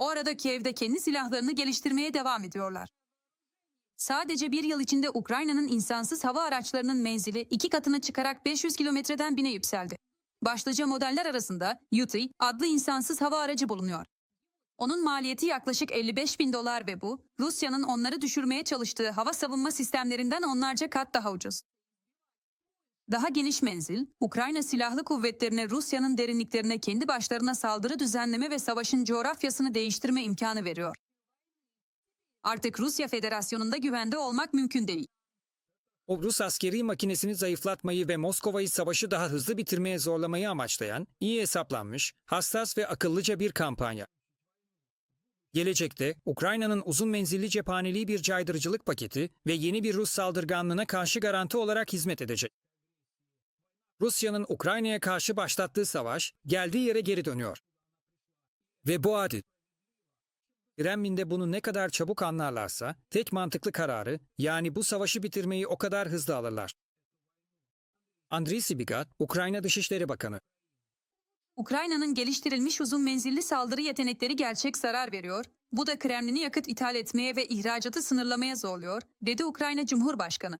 O arada Kiev'de kendi silahlarını geliştirmeye devam ediyorlar. Sadece bir yıl içinde Ukrayna'nın insansız hava araçlarının menzili iki katına çıkarak 500 kilometreden bine yükseldi. Başlıca modeller arasında Yutey adlı insansız hava aracı bulunuyor. Onun maliyeti yaklaşık 55 bin dolar ve bu, Rusya'nın onları düşürmeye çalıştığı hava savunma sistemlerinden onlarca kat daha ucuz. Daha geniş menzil, Ukrayna Silahlı Kuvvetlerine Rusya'nın derinliklerine kendi başlarına saldırı düzenleme ve savaşın coğrafyasını değiştirme imkanı veriyor. Artık Rusya Federasyonu'nda güvende olmak mümkün değil. O Rus askeri makinesini zayıflatmayı ve Moskova'yı savaşı daha hızlı bitirmeye zorlamayı amaçlayan, iyi hesaplanmış, hassas ve akıllıca bir kampanya. Gelecekte Ukrayna'nın uzun menzilli cephaneliği bir caydırıcılık paketi ve yeni bir Rus saldırganlığına karşı garanti olarak hizmet edecek. Rusya'nın Ukrayna'ya karşı başlattığı savaş geldiği yere geri dönüyor. Ve bu adil. Kremlin'de bunu ne kadar çabuk anlarlarsa tek mantıklı kararı yani bu savaşı bitirmeyi o kadar hızlı alırlar. Andriy Sibigat, Ukrayna Dışişleri Bakanı. Ukrayna'nın geliştirilmiş uzun menzilli saldırı yetenekleri gerçek zarar veriyor. Bu da Kremlin'i yakıt ithal etmeye ve ihracatı sınırlamaya zorluyor, dedi Ukrayna Cumhurbaşkanı.